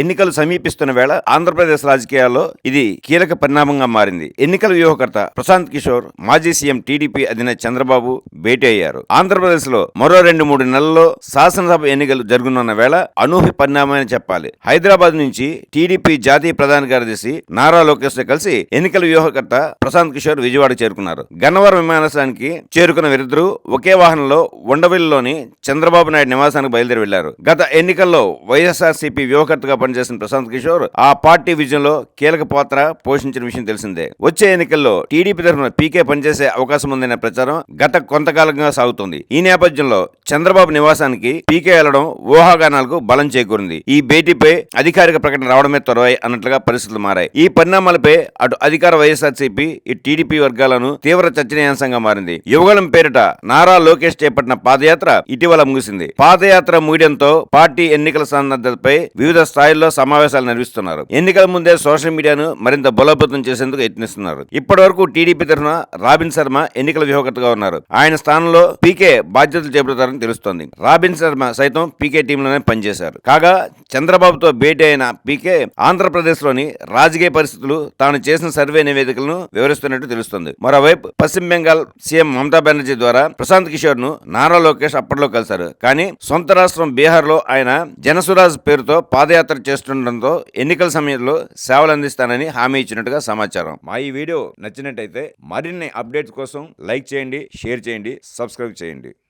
ఎన్నికలు సమీపిస్తున్న వేళ ఆంధ్రప్రదేశ్ రాజకీయాల్లో ఇది కీలక పరిణామంగా మారింది. ఎన్నికల వ్యూహకర్త ప్రశాంత్ కిషోర్ మాజీ సీఎం టీడీపీ అధినేత చంద్రబాబు భేటీ అయ్యారు ఆంధ్రప్రదేశ్లో మరో రెండు మూడు నెలల్లో శాసనసభ ఎన్నికలు జరుగునున్న వేళ అనూహ్య పరిణామని చెప్పాలి. హైదరాబాద్ నుంచి టీడీపీ జాతీయ ప్రధాన కార్యదర్శి నారా లోకేష్తో కలిసి ఎన్నికల వ్యూహకర్త ప్రశాంత్ కిషోర్ విజయవాడ చేరుకున్నారు. గన్నవరం విమానాశ్రయానికి చేరుకున్న వీరిద్దరూ ఒకే వాహనంలో ఉండవిల్లిలోని చంద్రబాబు నాయుడు నివాసానికి బయలుదేరి వెళ్ళారు గత ఎన్నికల్లో వైఎస్ఆర్సీపీ వ్యూహకర్తగా పనిచేసిన ప్రశాంత్ కిషోర్ ఆ పార్టీ విజయంలో కీలక పాత్ర పోషించిన విషయం తెలిసిందే. వచ్చే ఎన్నికల్లో టీడీపీ తరఫున పీకే పనిచేసే అవకాశం ఉందనే ప్రచారం గత కొంతకాలంగా సాగుతోంది. ఈ నేపథ్యంలో చంద్రబాబు నివాసానికి పీకే వెళ్ళడం ఊహాగానాలకు బలం చేకూరింది. ఈ భేటీపై అధికారిక ప్రకటన రావడమే త్వరవై అన్నట్లుగా పరిస్థితులు మారాయి. ఈ పరిణామాలపై అటు అధికార వైఎస్ఆర్సీపీ ఈ టీడీపీ వర్గాలను తీవ్ర చర్చనీయాంశంగా మారింది. యువగలం పేరిట నారా లోకేష్ చేపట్టిన పాదయాత్ర ఇటీవల ముగిసింది. పాదయాత్ర ముగియడంతో పార్టీ ఎన్నికల సన్నద్ధతపై వివిధ స్థాయి స్థాయిలో సమావేశాలు నిర్వహిస్తున్నారు. ఎన్నికల ముందే సోషల్ మీడియాను మరింత బలోపేతం చేసేందుకు యత్నిస్తున్నారు. ఇప్పటి వరకు టీడీపీ తరఫున రాబిన్ శర్మ ఎన్నికల వ్యూహకర్తగా ఉన్నారు. ఆయన స్థానంలో పీకే బాధ్యతలు చేపడతారని తెలుస్తోంది. రాబిన్ శర్మ సైతం పీకే టీంలోనే పనిచేశారు. కాగా చంద్రబాబుతో భేటీ అయిన పీకే ఆంధ్రప్రదేశ్లోని రాజకీయ పరిస్థితులు తాను చేసిన సర్వే నివేదికలను వివరిస్తున్నట్టు తెలుస్తోంది. మరోవైపు పశ్చిమ బెంగాల్ సీఎం మమతా బెనర్జీ ద్వారా ప్రశాంత్ కిషోర్ను నారా లోకేష్ అప్పట్లో కలిశారు. కానీ సొంత రాష్ట్రం బీహార్లో ఆయన జనసురాజ్ పేరుతో పాదయాత్ర చేస్తుండటంతో ఎన్నికల సమయంలో సేవలు అందిస్తానని హామీ ఇచ్చినట్టుగా సమాచారం. మా ఈ వీడియో నచ్చినట్టయితే మరిన్ని అప్డేట్స్ కోసం లైక్ చేయండి షేర్ చేయండి సబ్స్క్రైబ్ చేయండి.